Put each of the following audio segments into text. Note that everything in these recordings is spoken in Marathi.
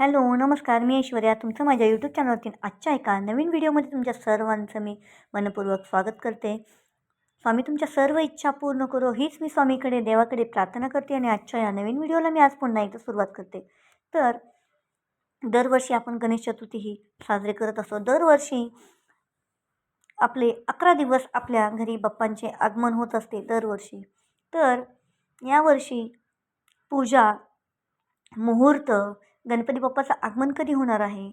हॅलो नमस्कार मी ऐश्वर्या. तुमचं माझ्या यूट्यूब चॅनलवरती आजच्या एका नवीन व्हिडिओमध्ये तुमच्या सर्वांचं मी मनपूर्वक स्वागत करते. स्वामी तुमच्या सर्व इच्छा पूर्ण करो. हीच मी स्वामीकडे देवाकडे प्रार्थना करते आणि आजच्या या नवीन व्हिडिओला मी आज पुन्हा एकदा सुरुवात करते. तर दरवर्षी आपण गणेश चतुर्थी ही साजरी करत असतो. दरवर्षी आपले अकरा दिवस आपल्या घरी बाप्पांचे आगमन होत असते दरवर्षी. तर यावर्षी पूजा मुहूर्त गणपती बाप्पाचं आगमन कधी होणार आहे?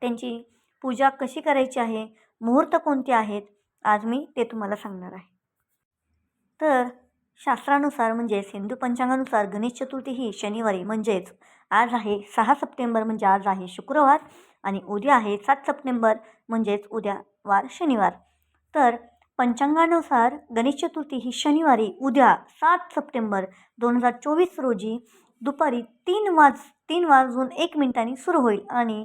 त्यांची पूजा कशी करायची आहे? मुहूर्त कोणते आहेत? आज मी ते तुम्हाला सांगणार आहे. तर शास्त्रानुसार म्हणजेच हिंदू पंचांगानुसार गणेश चतुर्थी ही शनिवारी म्हणजेच आज आहे सहा सप्टेंबर म्हणजे आज आहे शुक्रवार आणि उद्या आहे सात सप्टेंबर म्हणजेच उद्या वार शनिवार. तर पंचांगानुसार गणेश चतुर्थी ही शनिवारी उद्या सात सप्टेंबर दोन हजार चोवीस रोजी दुपारी तीन वाज तीन वाजून एक मिनिटांनी सुरू होईल आणि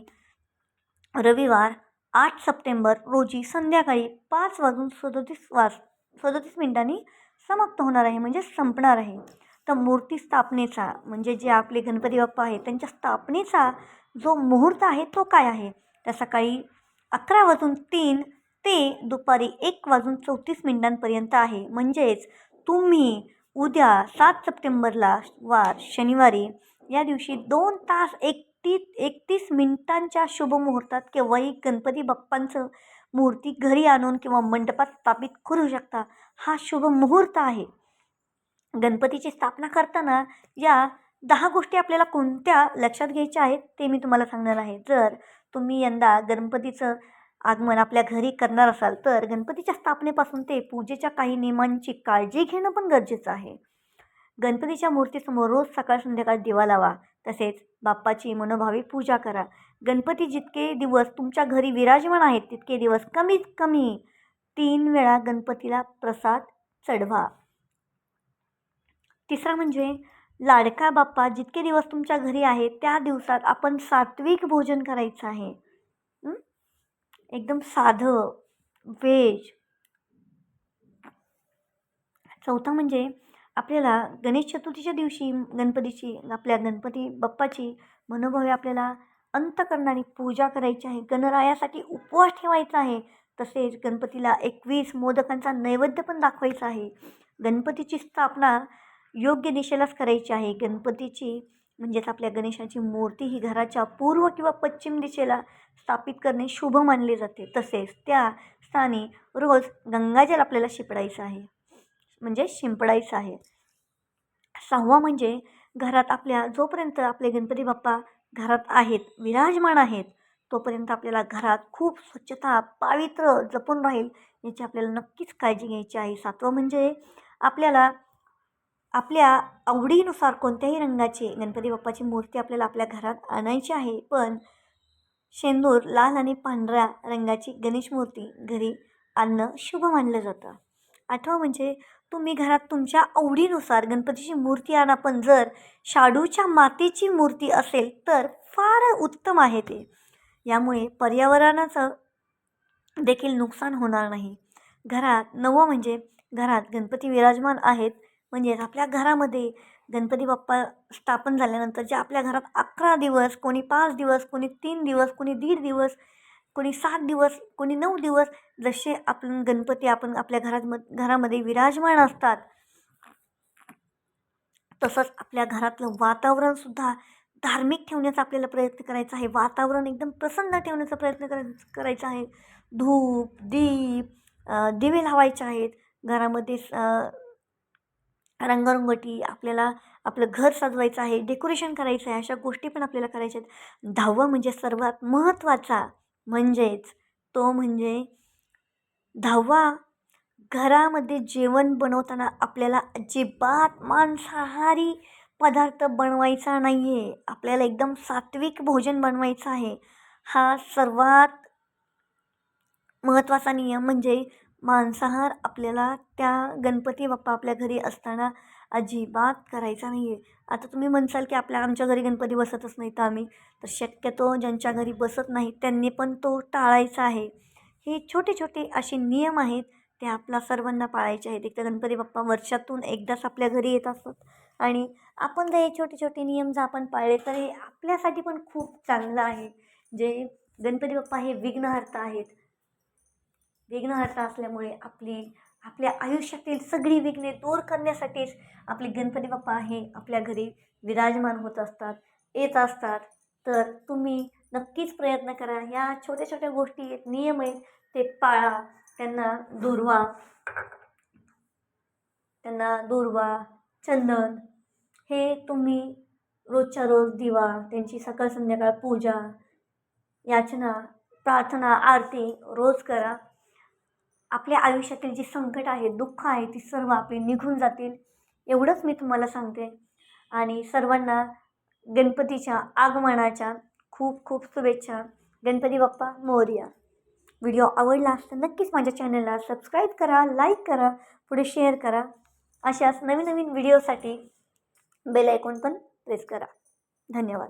रविवार आठ सप्टेंबर रोजी संध्याकाळी पाच वाजून सदोतीस वाज सदोतीस मिनिटांनी समाप्त होणार आहे म्हणजे संपणार आहे. तर मूर्ती स्थापनेचा म्हणजे जे आपले गणपती बाप्पा आहेत त्यांच्या स्थापनेचा जो मुहूर्त आहे तो काय आहे? त्या सकाळी अकरा वाजून तीन ते दुपारी एक वाजून चौतीस मिनिटांपर्यंत आहे. म्हणजेच तुम्ही उद्या सात सप्टेंबरला वार शनिवारी. या दिवशी दोन तास एकतीस एकतीस मिनिटांच्या शुभमुहूर्तात केव्हाही गणपती बाप्पांचं मूर्ती घरी आणून किंवा मंडपात स्थापित करू शकता. हा शुभ मुहूर्त आहे. गणपतीची स्थापना करताना या दहा गोष्टी आपल्याला कोणत्या लक्षात घ्यायच्या आहेत ते मी तुम्हाला सांगणार आहे. जर तुम्ही यंदा गणपतीचं आगमन आपल्या घरी करणार असाल तर गणपतीच्या स्थापनेपासून ते पूजेच्या काही नियमांची काळजी घेणं पण गरजेचं आहे. गणपतीच्या मूर्तीसमोर रोज सकाळ संध्याकाळ दिवा लावा तसेच बाप्पाची मनोभावी पूजा करा. गणपती जितके दिवस तुमच्या घरी विराजमान आहेत तितके दिवस कमीत कमी तीन वेळा गणपतीला प्रसाद चढवा. तिसरा म्हणजे लाडका बाप्पा जितके दिवस तुमच्या घरी आहे त्या दिवसात आपण सात्विक भोजन करायचं आहे. एकदम साधं वेज. चौथा म्हणजे आपल्याला गणेश चतुर्थीच्या दिवशी गणपतीची आपल्या गणपती बाप्पाची मनोभावे आपल्याला अंतकरणाने पूजा करायची आहे. गणरायासाठी उपवास ठेवायचा आहे. तसेच गणपतीला एकवीस मोदकांचा नैवेद्य पण दाखवायचा आहे. गणपतीची स्थापना योग्य दिशेलाच करायची आहे. गणपतीची म्हणजेच आपल्या गणेशाची मूर्ती ही घराच्या पूर्व किंवा पश्चिम दिशेला स्थापित करणे शुभ मानले जाते. तसेच त्या स्थानी रोज गंगाजल आपल्याला शिंपडायचं आहे. म्हणजे शिंपडायचं आहे. सहावा म्हणजे घरात आपल्या जोपर्यंत आपले गणपती बाप्पा घरात आहेत विराजमान आहेत तोपर्यंत आपल्याला घरात खूप स्वच्छता पावित्र जपून राहील याची आपल्याला नक्कीच काळजी घ्यायची आहे. सातवं म्हणजे आपल्याला आपल्या आवडीनुसार कोणत्याही रंगाची गणपती बाप्पाची मूर्ती आपल्याला आपल्या घरात आणायची आहे. पण शेंदूर लाल आणि पांढऱ्या रंगाची गणेश मूर्ती घरी आणणं शुभ मानलं जातं. आठवं म्हणजे तुम्ही घरात तुमच्या आवडीनुसार गणपतीची मूर्ती आणा. पण जर शाडूच्या मातीची मूर्ती असेल तर फार उत्तम आहे ते. यामुळे पर्यावरणाचं देखील नुकसान होणार नाही. घरात नवं म्हणजे घरात गणपती विराजमान आहेत. म्हणजेच आपल्या घरामध्ये गणपती बाप्पा स्थापन झाल्यानंतर जे आपल्या घरात अकरा दिवस कोणी पाच दिवस कोणी तीन दिवस कोणी दीड दिवस कोणी सात दिवस कोणी नऊ दिवस जसे आपण गणपती आपण आपल्या घरात म घरामध्ये विराजमान असतात तसंच आपल्या घरातलं वातावरणसुद्धा धार्मिक ठेवण्याचा आपल्याला प्रयत्न करायचा आहे. वातावरण एकदम प्रसन्न ठेवण्याचा प्रयत्न कराय करायचा आहे. धूप दीप दिवे लावायचे आहेत. घरामध्ये रंगरंगोटी आपल्याला आपलं घर सजवायचं आहे डेकोरेशन करायचं आहे अशा गोष्टी पण आपल्याला करायच्या आहेत. दहावं म्हणजे सर्वात महत्त्वाचा म्हणजेच तो म्हणजे दहावा घरामध्ये जेवण बनवताना आपल्याला अजिबात मांसाहारी पदार्थ बनवायचा नाही आहे आपल्याला एकदम सात्विक भोजन बनवायचं आहे. हा सर्वात महत्त्वाचा नियम म्हणजे मांसाहार आपल्याला त्या गणपती बाप्पा आपल्या घरी असताना अजिबात करायचा नाही आहे आता तुम्ही म्हणसाल की आपल्या आमच्या घरी गणपती बसतच नाही तर आम्ही. तर शक्यतो ज्यांच्या घरी बसत नाही त्यांनी पण तो टाळायचा आहे. हे छोटे छोटे असे नियम आहेत ते आपला सर्वांना पाळायचे आहेत. एक गणपती बाप्पा वर्षातून एकदाच आपल्या घरी येत असतात. आणि आपण जर हे छोटे छोटे नियम जर आपण पाळले तर हे आपल्यासाठी पण खूप चांगलं आहे. जे गणपती बाप्पा हे विघ्नहर्ता आहेत. विघ्नहर्ता असल्यामुळे आपली आपल्या आयुष्यातील सगळी विघ्ने दूर करण्यासाठीच आपले गणपती बाप्पा हे आपल्या घरी विराजमान होत असतात येत असतात. तर तुम्ही नक्कीच प्रयत्न करा. ह्या छोट्या छोट्या गोष्टी आहेत नियम आहेत ते पाळा. त्यांना दुर्वा त्यांना दुर्वा चंदन हे तुम्ही रोजच्या रोज दिवा त्यांची सकाळ संध्याकाळ पूजा याचना प्रार्थना आरती रोज करा. आपल्या आयुष्यातील जी संकट आहे दुःख आहे ती सर्व आपली निघून जातील एवढंच मी तुम्हाला सांगते. आणि सर्वांना गणपतीच्या आगमनाच्या खूप खूप शुभेच्छा. गणपती बाप्पा मोर्या. व्हिडिओ आवडला असता नक्कीच माझ्या चॅनलला सबस्क्राईब करा लाईक करा पुढे शेअर करा. अशाच नवीन नवीन व्हिडिओसाठी बेल आयकॉन पण प्रेस करा. धन्यवाद.